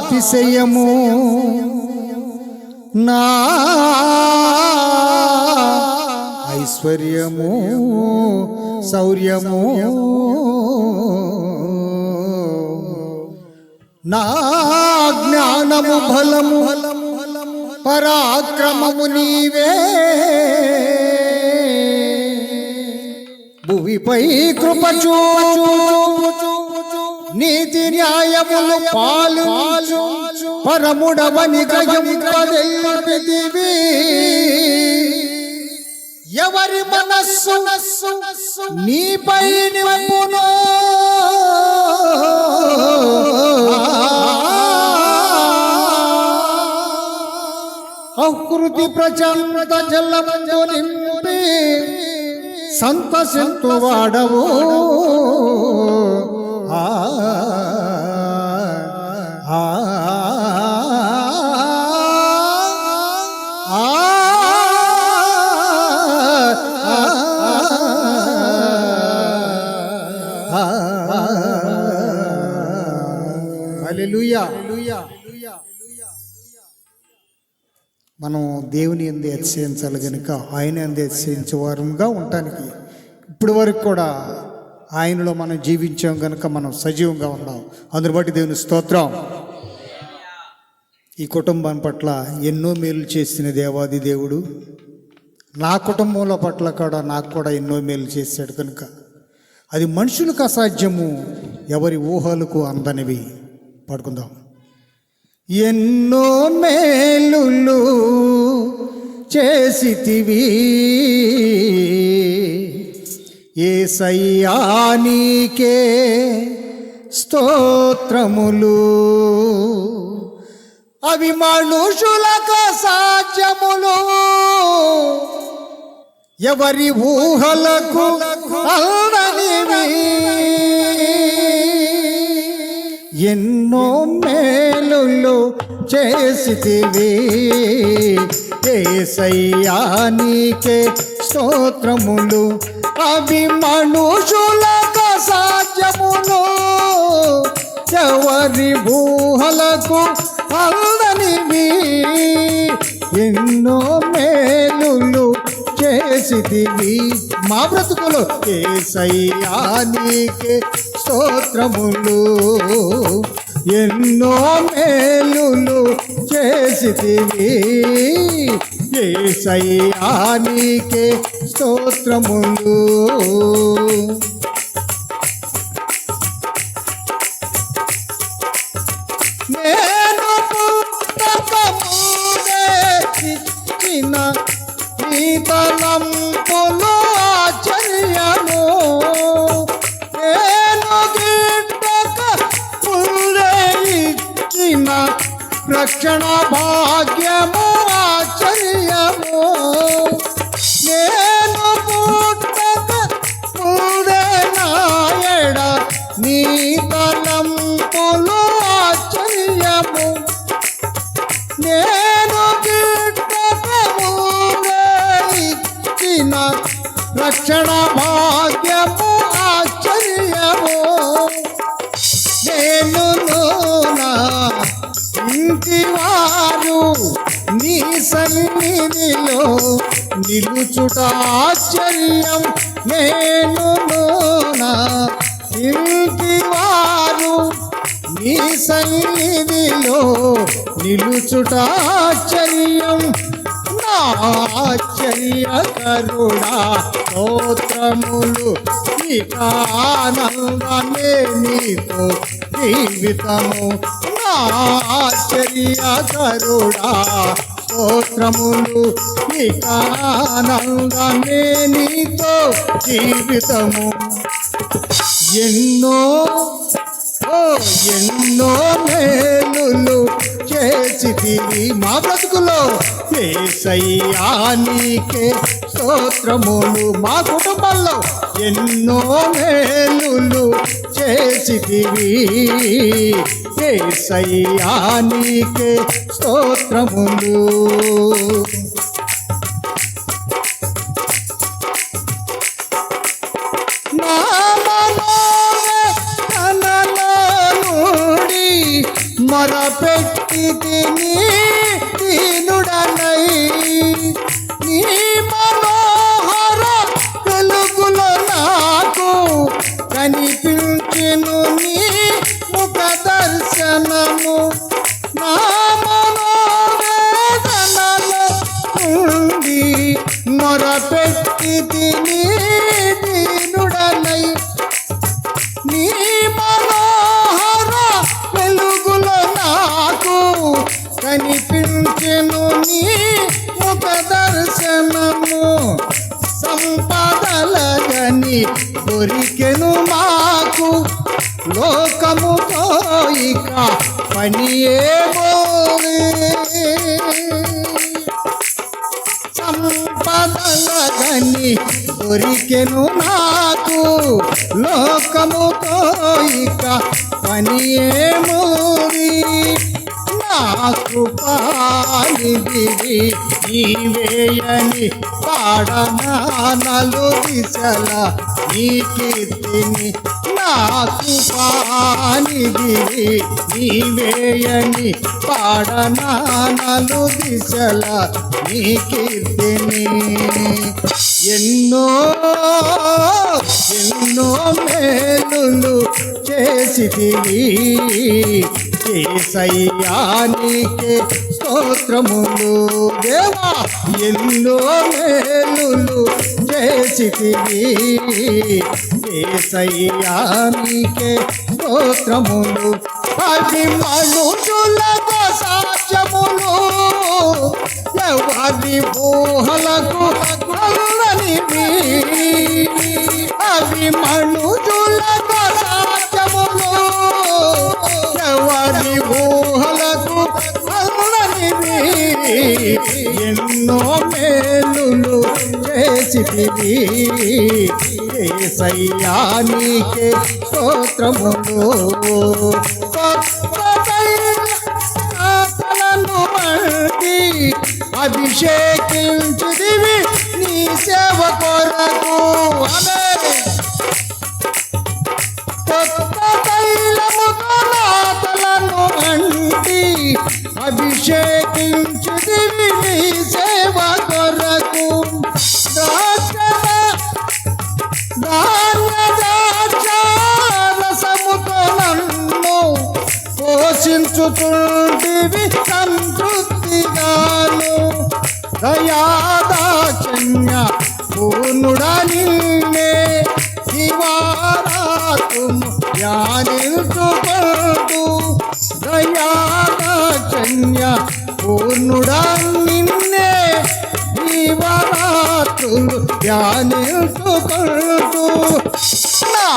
అతిశయము. నా ఐశ్వర్యము శౌర్యము. నా జ్ఞానము బలము పరాక్రమము నీవే. భువిపై కృపచూ నీతి న్యాయములు పాలు పరముడవని గ్రహింపదెల్పిదివి ఎవరి మనస్సు నీపై నింపును? అకృతి ప్రచండ జలమందు నింపి సంతసింతు వాడవు మనం దేవుని ఎందు హెచ్చరించాలి కనుక ఆయన ఎందు హెచ్చరించే వారంగా ఉండటానికి. ఇప్పటి వరకు కూడా ఆయనలో మనం జీవించాం కనుక మనం సజీవంగా ఉన్నాం. అందుని బట్టి దేవుని స్తోత్రం. ఈ కుటుంబం పట్ల ఎన్నో మేలు చేసిన దేవాది దేవుడు నా కుటుంబంలో పట్ల కూడా నాకు కూడా ఎన్నో మేలు చేశాడు కనుక అది మనుషులకు అసాధ్యము ఎవరి ఊహలకు అందనివి. పడుకుందాం. ఎన్నో మేలులు చేసితివి. ఏ సయ్యానికే స్తోత్రములు. అవి మనుషులకు సాధ్యములు. ఎవరి ఊహలకు అందనివి ఎన్నో మేలులు చేసితివి. ఏసయ్యానికే స్తోత్రములు అవి మనుషులకు సాధ్యములు. ఎవరి ఊహలకు అందనివి ఎన్నో చేసిదివి మా బ్రతుకులు ఏసయ్యానికే స్తోత్రములు. ఎన్నో మేలులు చేసిదివి ఏసయ్యానికే స్తోత్రములు. రక్షణ భాగ్యము ఆశ్చర్యము. నేను పుట్టక పుల్లే నాయడ నీ తలంపులు ఆశ్చర్యము. నేను గిట్టకమునే ఇచ్చిన రక్షణ సన్నిధిలో నిలుచుట ఆశ్చర్యం నేను ఇంటి వారు నీ సన్నిధిలో నిలుచుట ఆశ్చర్యం నా ఆశ్చర్యకరుడా స్తోత్రములు ఇక ఆనందమే నీతో జీవితము. నా ఆశ్చర్యకరుడా స్తోత్రములు ఇక నీతో జీవితము. ఎన్నో ఓ ఎన్నో మేలులు చేసితివి మా బ్రతుకులో ఏసయ్యానికే స్తోత్రములు. మా కుటుంబంలో ఎన్నో మేలులు చేసితివి ఏసయ్యానికే స్తోత్రములు. మరపెట్టి తిని తిను దొరికెను మాకు. లోకముతో ఇక పని సంపదలగని దొరికెను నాకు లోకముతో ఇక పని ఏమోది నాకు నీవేయని పాడనా నలు దిశల నీ కీర్తిని నా పానిదివి నీవేయని పాడనా నలు దిశల నీ కీర్తిని ఎన్నో ఎన్నో మేలులు చేసితివి. కేసయ్యానికే స్తోత్రములు. దేవా ఎన్నో మేలులు చేసితివి. కేసయ్యానికే స్తోత్రములు. అవి మనుషులకు సాధ్యములు ఎవరి ఊహలకు అవి మనుషులకు ఎన్నో మేలులు చేసితివి ఏసయ్యానికే స్తోత్రములు. అభిషేకించుదివి నీ సేవ కొరకు. ఆమేన్. కొత్త తైలముతో నాతలను అంటి అభిషేక్ పోషించుతుంటివి సంతృప్తిగాను దయాదాక్షణ్య పూర్ణుడా నిన్నే శివారాతుము ధ్యానించుకుంటూ దయాదాక్షణ్య పూర్ణుడా నిన్నే జీవరాత్రులు ధ్యానించుకుంటూ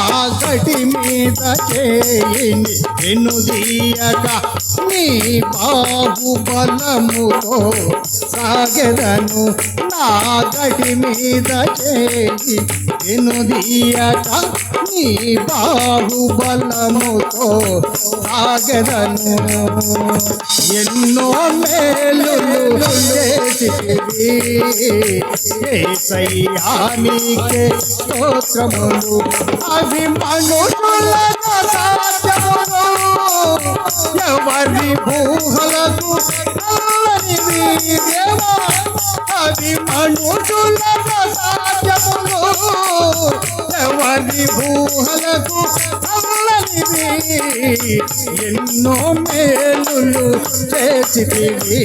నా గడి మీద చేయింది వెనుదీయక నీ బాహుబలముతో సాగెదను. నా గడి మీద చేయి వెనుదీయక నీ బాహుబలముతో సాగెదను. ఎన్నో మేలు చేసితివి ఏసయ్యానికే స్తోత్రములు. అవి మనుషులకు సాధ్యములు ఎవరి ఊహలకు అల్లనివి దేవా అవి మనుషులకు సాధ్యములు ఎవరి ఊహలకు చేసివి ఎన్నో మేలులు చేసివి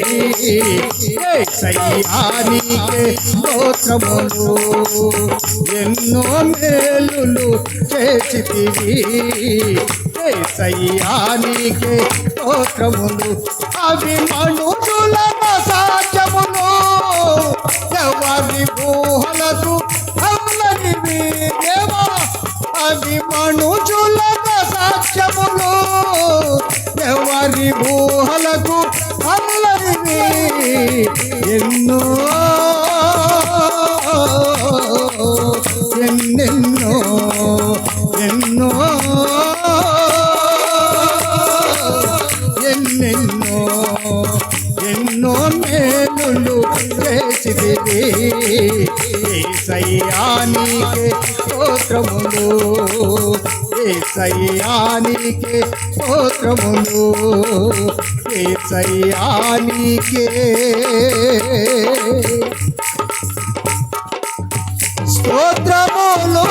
ఏసయ్యానికే గోత్రములు ఎన్నో మేలులు చేసివి ఏసయ్యానికే గోత్రములు అవి మనుషులకు సాధ్యములు ఎవరి ఊహలకు అల్లనివి దేవా అవి మనుషులకు సాక్ష్యములు ఎవరి ఊహలకు అల్లనివి ఎన్నో సయ్యానికి స్తోత్రములు ఏ ఏసయ్యానికే స్తోత్రములు ఏ ఏసయ్యానికే స్తోత్రములు